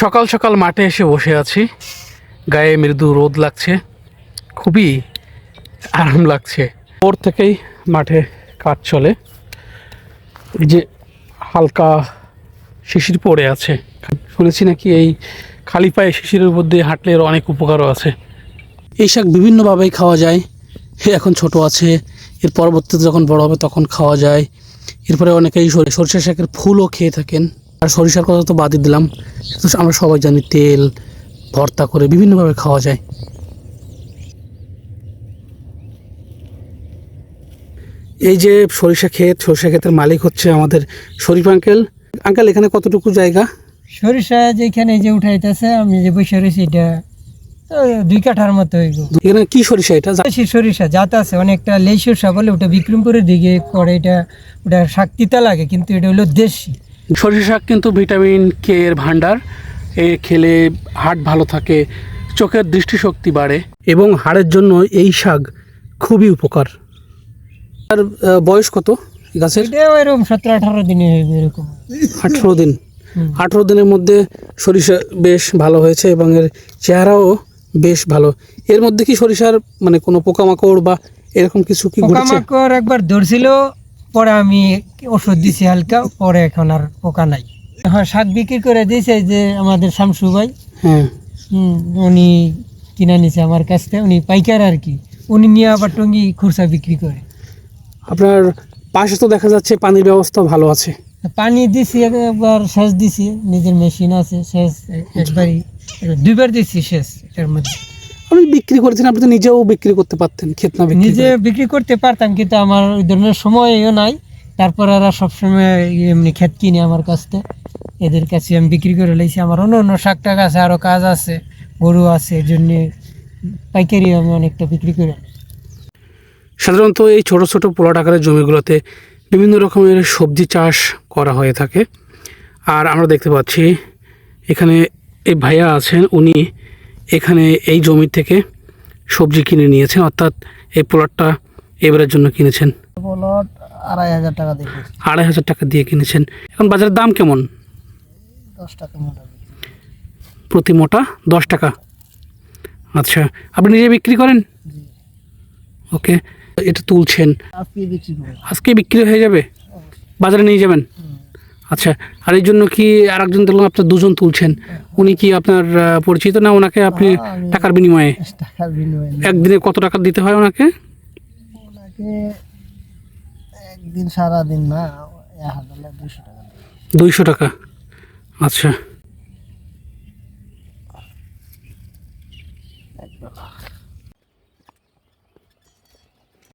সকাল সকাল মাঠে এসে বসে আছি। গায়ে মৃদু রোদ লাগছে। খুবই আরাম লাগছে। ওর থেকেই মাঠে কাজ চলে। এই যে হালকা শিশির পড়ে আছে। শুনেছি নাকি এই খালি পায়ে শিশিরের উপর দিয়ে হাঁটলে এর অনেক উপকারও আছে। এই শাক বিভিন্নভাবেই খাওয়া যায়। এখন ছোট আছে। এর পরবর্তীতে যখন বড় হবে তখন খাওয়া যায়। এরপরে অনেকেই সরি- সরিষা শাকের ফুলও খেয়ে থাকেন। আর সরিষার কথা তো বাদই দিলাম। তো আমরা সবাই জানি তেল ভর্তা করে বিভিন্নভাবে খাওয়া যায়। এই যে সরিষা ক্ষেত সরিষা ক্ষেতের মালিক হচ্ছে আমাদের শরীফ আঙ্কেল। আঙ্কেল এখানে কতটুকু জায়গা? সরিষা যেখানে যে উঠাইতেছে আমি যে বসে রয়েছি এটা দুই কাঠার মতো এখানে কি সরিষা এটা? সরিষা জাত আছে অনেকটা লেই সরিষা বলে ওটা বিক্রমপুরের দিকে করে এটা ওটা শাক তিতা লাগে কিন্তু এটা হলো দেশি। সরিষা শাক কিন্তু ভিটামিন কে এর ভান্ডার এ খেলে হার্ট ভালো থাকে চোখের দৃষ্টিশক্তি বাড়ে এবং হাড়ের জন্য এই শাক খুবই উপকার। আর বয়স কত গাছের? এরকম সতেরো আঠারো দিনে এরকম। আঠেরো দিন। আঠেরো দিনের মধ্যে সরিষা বেশ ভালো হয়েছে এবং এর চেহারাও বেশ ভালো। এর মধ্যে কি সরিষার মানে কোনো পোকামাকড় বা এরকম কিছু কি পোকামাকড় একবার ধরছিল পরে আমি ওষুধ দিছি হালকা পরে এখন আর পোকা নাই। হ্যাঁ শাক বিক্রি করে দিয়েছে যে আমাদের শামসু ভাই। হ্যাঁ। হুম, উনি কিনে নিছে আমার কাছ থেকে উনি পাইকার আর কি। উনি নিয়ে আবার টঙ্গি খুরসা বিক্রি করে। আপনার পাশে তো দেখা যাচ্ছে পানির ব্যবস্থা ভালো আছে। পানি দিছি একবার সেচ দিছি নিজের মেশিন আছে সেচ একবারই দুইবার দিছি সেচ এটার মধ্যে। আপনি বিক্রি করেছেন আপনি তো নিজেও বিক্রি করতে পারতেন ক্ষেত না নিজে বিক্রি করতে পারতাম কিন্তু আমার ওই ধরনের সময়ও নাই। তারপর এরা সবসময় এমনি ক্ষেত কিনে আমার কাছ থেকে। এদের কাছে আমি বিক্রি করে লাইছি। আমার অন্য অন্য শাক টাক আছে আরও কাজ আছে গরু আছে এর জন্য পাইকারি আমি অনেকটা বিক্রি করে। সাধারণত এই ছোট ছোট পোলাট আকারের জমিগুলোতে বিভিন্ন রকমের সবজি চাষ করা হয়ে থাকে। আর আমরা দেখতে পাচ্ছি এখানে এই ভাইয়া আছেন উনি এখানে এই জমি থেকে সবজি কিনে নিয়েছেন অর্থাৎ এই প্লটটা এবারের জন্য কিনেছেন। প্লট আড়াই হাজার টাকা দিয়ে আড়াই হাজার টাকা দিয়ে কিনেছেন। এখন বাজারের দাম কেমন? দশ টাকা প্রতি মোটা দশ টাকা। আচ্ছা আপনি নিজে বিক্রি করেন? ওকে এটা তুলছেন। আজকে বিক্রি হয়ে যাবে? বাজারে নিয়ে যাবেন? আচ্ছা আর এই জন্য কি আর একজন দেখলাম আপনার দুজন তুলছেন। উনি কি আপনার পরিচিত না ওনাকে আপনি টাকার বিনিময়ে? টাকার বিনিময়ে একদিনে কত টাকা দিতে হয় ওনাকে? ওনাকে একদিন সারা দিন না দুশো টাকা দুইশো টাকা। আচ্ছা।